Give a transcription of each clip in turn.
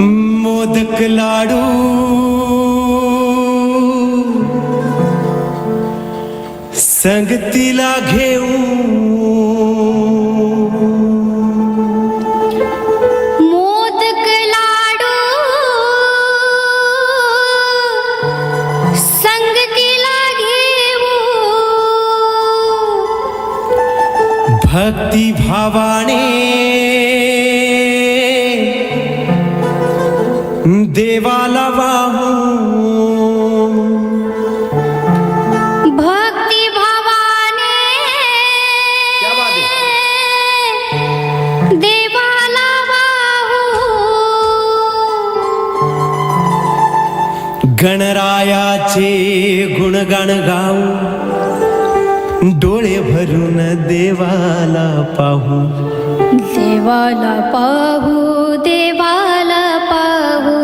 मोदक लाडू। संगतीला घेऊ मोदक लाडू। संगतीला भक्ती भावाने गणरायाचे गुणगण गाऊ. डोळे भरून देवाला पाहू. देवाला पाहू देवाला पाहू.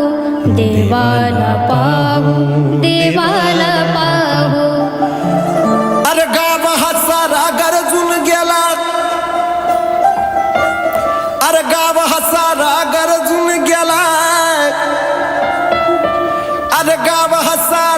देवाला पाहू देवाला पाहू. अरे गाव हा सारा गरजून गेला. अरे गाव हा सारा गरजून गेला. আর গাব হাসা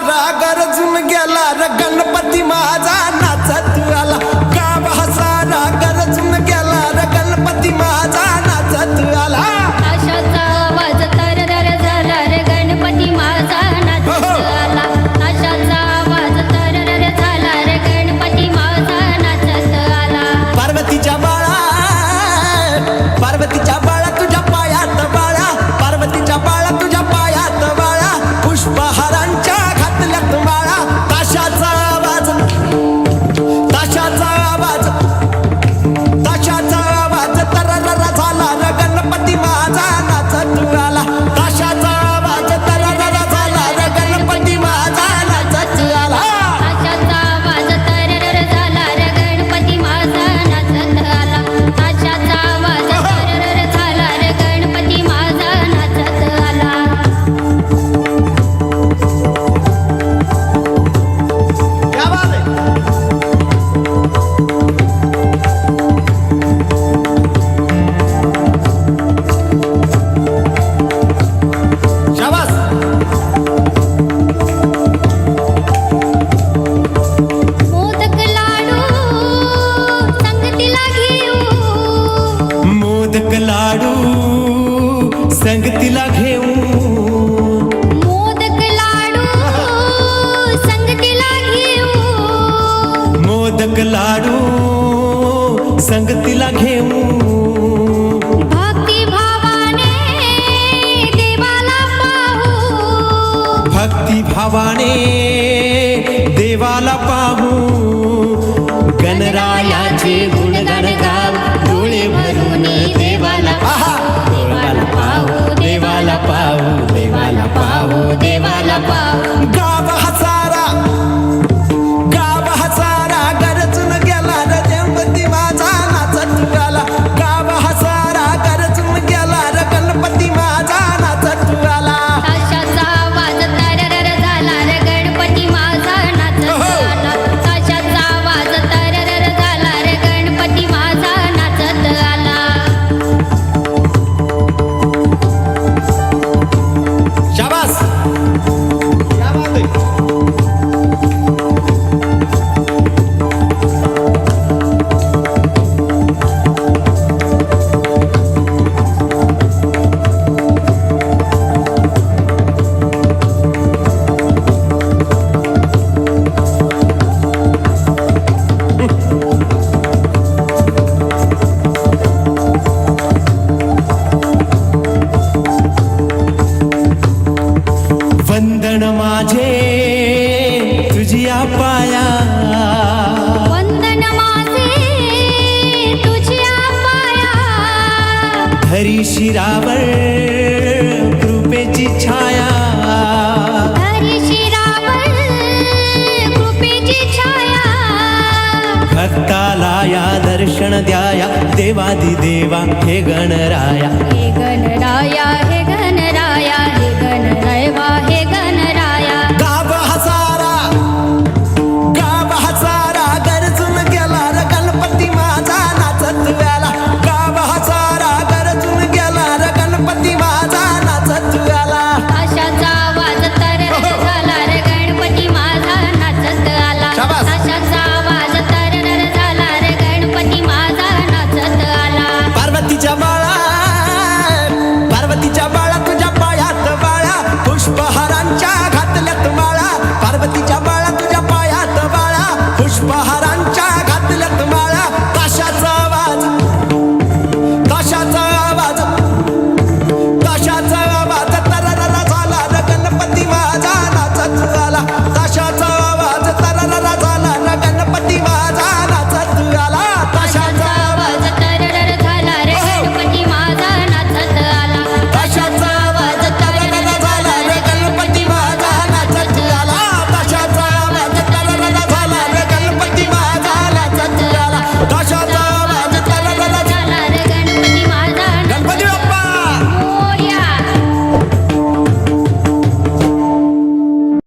संगतीला घेऊ भक्ती भावाने देवाला पाहू. भक्ती भावाने हरी शिरावळ कृपेची छाया. हरी भक्ताला या दर्शन द्याया देवादि देवा हे गणराया.